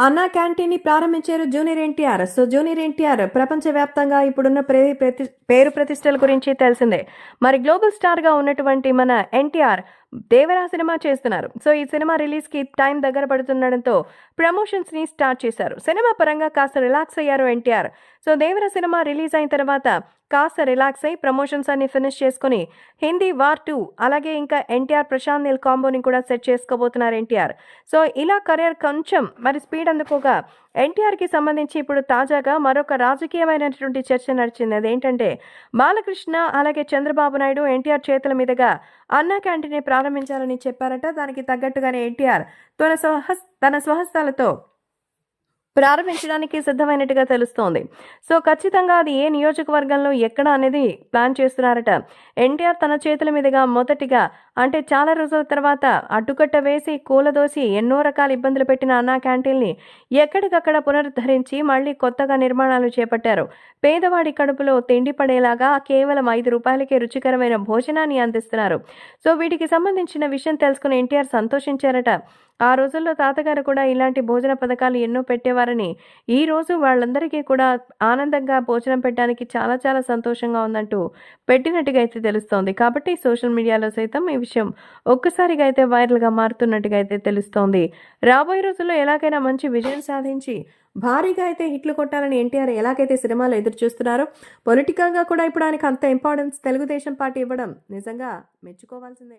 అన్నా క్యాంటీన్ని ప్రారంభించారు junior NTR. So junior NTR ప్రపంచవ్యాప్తంగా ఇప్పుడున్న ప్రే- ప్రతి- పేరు ప్రతిష్టల గురించి తెలిసిందే. మరి గ్లోబల్ స్టార్గా ఉన్నటువంటి మన ఎన్టీఆర్ దేవరా సినిమా చేస్తున్నారు. సో ఈ సినిమా రిలీజ్కి టైం దగ్గర పడుతుండడంతో ప్రమోషన్స్ని స్టార్ట్ చేశారు. సినిమా పరంగా కాస్త రిలాక్స్ అయ్యారు NTR. So Devara cinema release అయిన తర్వాత కాస్త రిలాక్స్ అయి ప్రమోషన్స్ అన్ని ఫినిష్ చేసుకుని హిందీ వార్ టూ అలాగే ఇంకా ఎన్టీఆర్ ప్రశాంత్ నీల్ కాంబోని కూడా సెట్ చేసుకోబోతున్నారు ఎన్టీఆర్. సో ఇలా కరియర్ కొంచెం మరి స్పీడ్ అందుకోగా ఎన్టీఆర్కి సంబంధించి ఇప్పుడు తాజాగా మరొక రాజకీయమైనటువంటి చర్చ నడిచింది. అదేంటంటే బాలకృష్ణ అలాగే చంద్రబాబు నాయుడు ఎన్టీఆర్ చేతుల మీదుగా అన్నా క్యాంటీన్ ప్రారంభించాలని చెప్పారట. దానికి తగ్గట్టుగానే ఎన్టీఆర్ తన స్వహస్ తన స్వహస్తాలతో ప్రారంభించడానికి సిద్ధమైనట్టుగా తెలుస్తోంది. సో ఖచ్చితంగా అది ఏ నియోజకవర్గంలో ఎక్కడ అనేది ప్లాన్ చేస్తున్నారట. ఎన్టీఆర్ తన చేతుల మీదుగా మొదటిగా అంటే చాలా రోజుల తర్వాత అడ్డుకట్ట వేసి కూలదోసి ఎన్నో రకాల ఇబ్బందులు పెట్టిన అన్నా క్యాంటీన్ని ఎక్కడికక్కడ పునరుద్ధరించి మళ్ళీ కొత్తగా నిర్మాణాలు చేపట్టారు. పేదవాడి కడుపులో తిండి పడేలాగా కేవలం ఐదు రూపాయలకే రుచికరమైన భోజనాన్ని అందిస్తున్నారు. సో వీటికి సంబంధించిన విషయం తెలుసుకుని ఎన్టీఆర్ సంతోషించారట. ఆ రోజుల్లో తాతగారు కూడా ఇలాంటి భోజన పథకాలు ఎన్నో పెట్టేవారు. ఈ రోజు వాళ్ళందరికీ కూడా ఆనందంగా భోజనం పెట్టడానికి చాలా చాలా సంతోషంగా ఉందంటూ పెట్టినట్టుగా అయితే తెలుస్తోంది. కాబట్టి సోషల్ మీడియాలో సైతం ఈ విషయం ఒక్కసారిగా అయితే వైరల్గా మారుతున్నట్టుగా అయితే తెలుస్తోంది. రాబోయే రోజుల్లో ఎలాగైనా మంచి విజయం సాధించి భారీగా అయితే హిట్లు కొట్టాలని ఎన్టీఆర్ ఎలాగైతే సినిమాలు ఎదురు చూస్తున్నారో పొలిటికల్గా కూడా ఇప్పుడు ఆయనకు అంత ఇంపార్టెన్స్ తెలుగుదేశం పార్టీ ఇవ్వడం నిజంగా మెచ్చుకోవాల్సిందే.